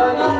Lord.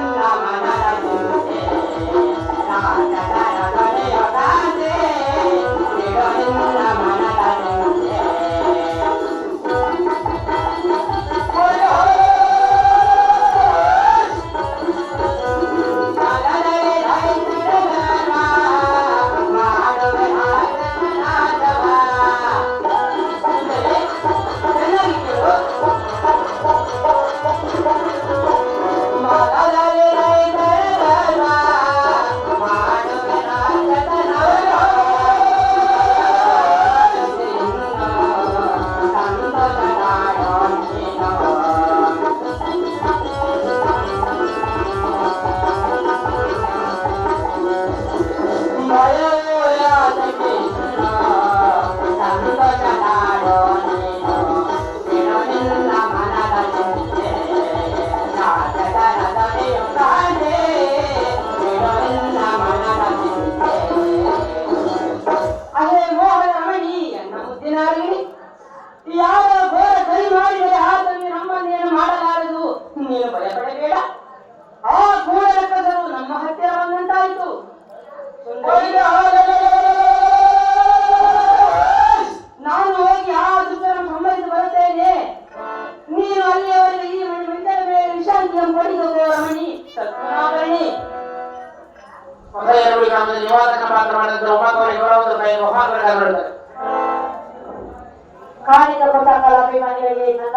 ಕಾರ್ಯದ ಪುಸ್ತಕಗಳ ಅಭಿಮಾನಿಗಳಿಗೆ ನನ್ನ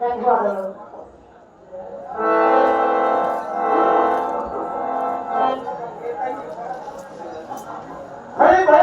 ಧನ್ಯವಾದಗಳು अरे भाई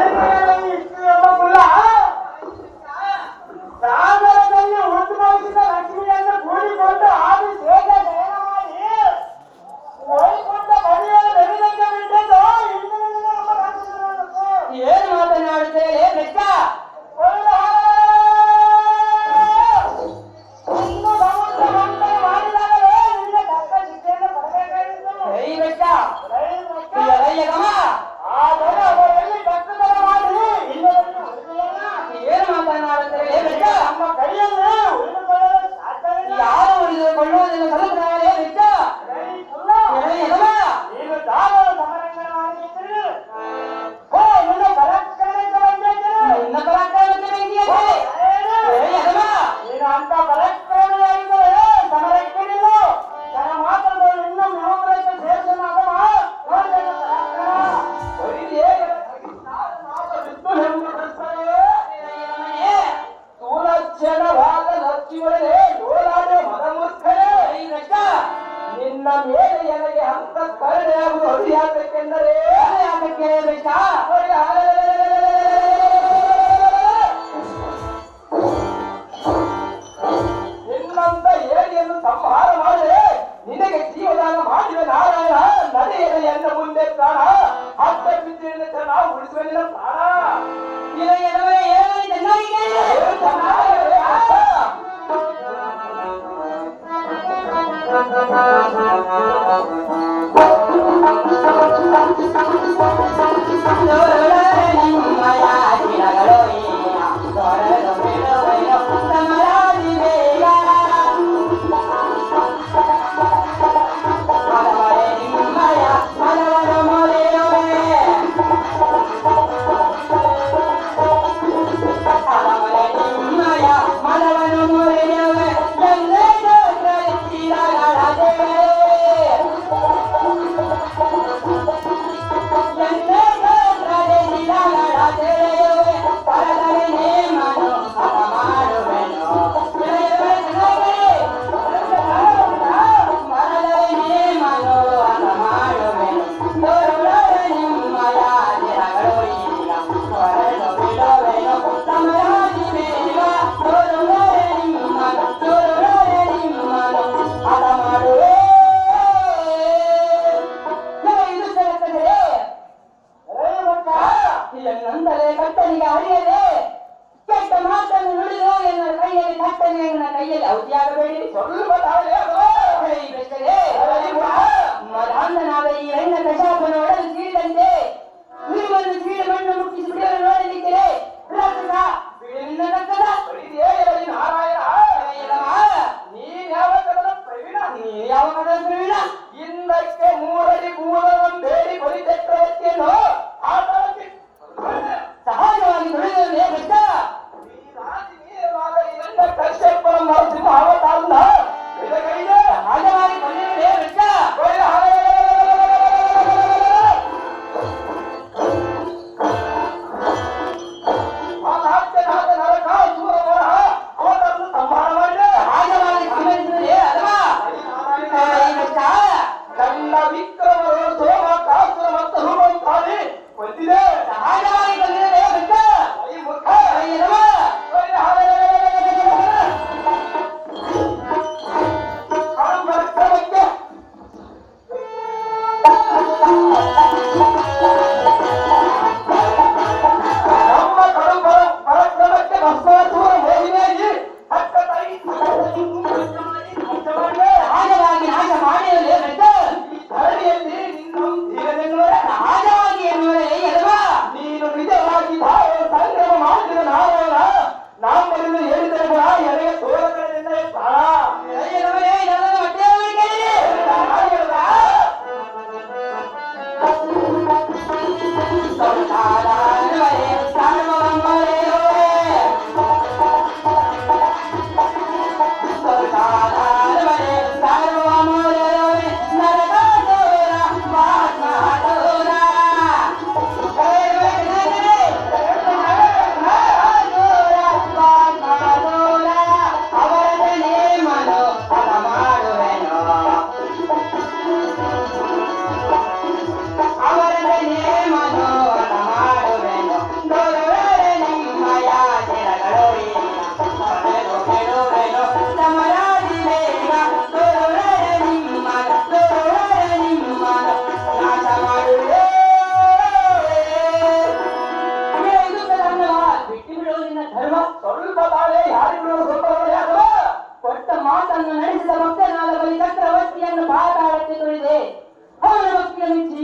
Música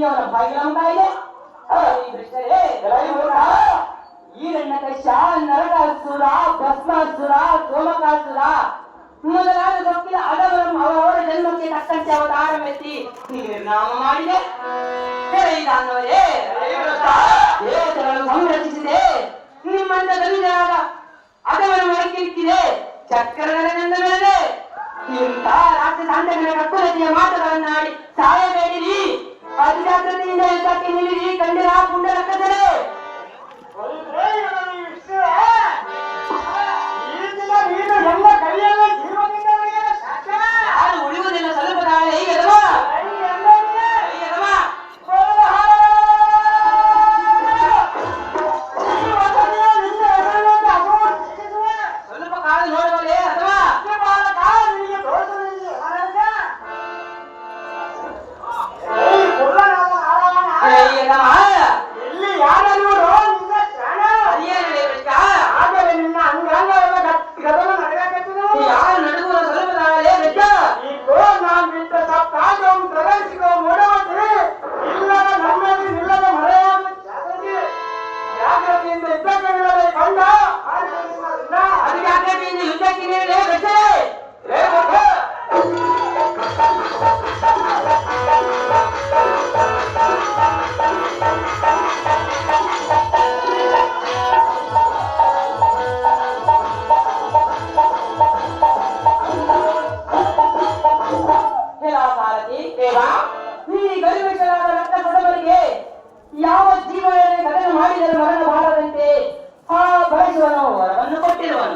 ಅವನ ಬಾಯಿಗೆ ನಮ್ಗ ಇದೆ ಈ ಕಶ್ಯ ನರಕಾಸುರ ಭಸ್ಮಾಸುರ ಸೋಮಕಾಸುರ ಮೊದಲಾದ ಗೊತ್ತಿಲ್ಲ ಅದವರ ಅವರ ಜನ್ಮಕ್ಕೆ ತಕ್ಕಂತೆ ಅವತಾರವೆತ್ತಿ ನಿರ್ನಾಮ ಮಾಡಿದೆ ಹೇಳಿದ ದೇವತೆಗಳನ್ನು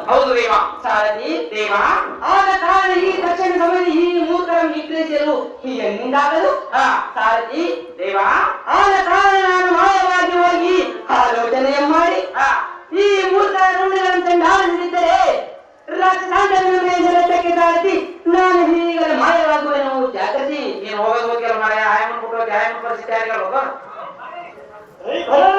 ಹೌದು ದೇವ. ಸಾರಥಿ ದೇವ. ಆದ ಕಾರಣ ಈ ದಕ್ಷಿಣ ಸಮಯದಲ್ಲಿ ಈ ಮೂರ್ತರ ನಿಗ್ರಹಿಸಲು ಎಂದಾಗದು ಹಾ ಸಾರಥಿ ದೇವ. ಆದ ಕಾರಣ ನಾನು ಮಾಯವಾಗಿ ಹೋಗಿ ಆಲೋಚನೆ ಮಾಡಿ ಹಾ. ಈ ಮೂರ್ತರ ತಂದು ಆನಂದಿದ್ದರೆ ರಾಕ್ಷಸಾಂತರಕ್ಕೆ ಸಾರಥಿ ನಾನು ಹೀಗಲೇ ಮಾಯವಾಗುವೆನು ಜಾಗೃತಿ ನೀನು ಹೋಗೋದು ಹೋಗಿ ಮಾರಾಯ. ಆಯಮ್ಮನ್ ಕೊಟ್ಟು ಆಯಮ್ಮನ್ ಪರಿಸ್ಥಿತಿ ಭರಣ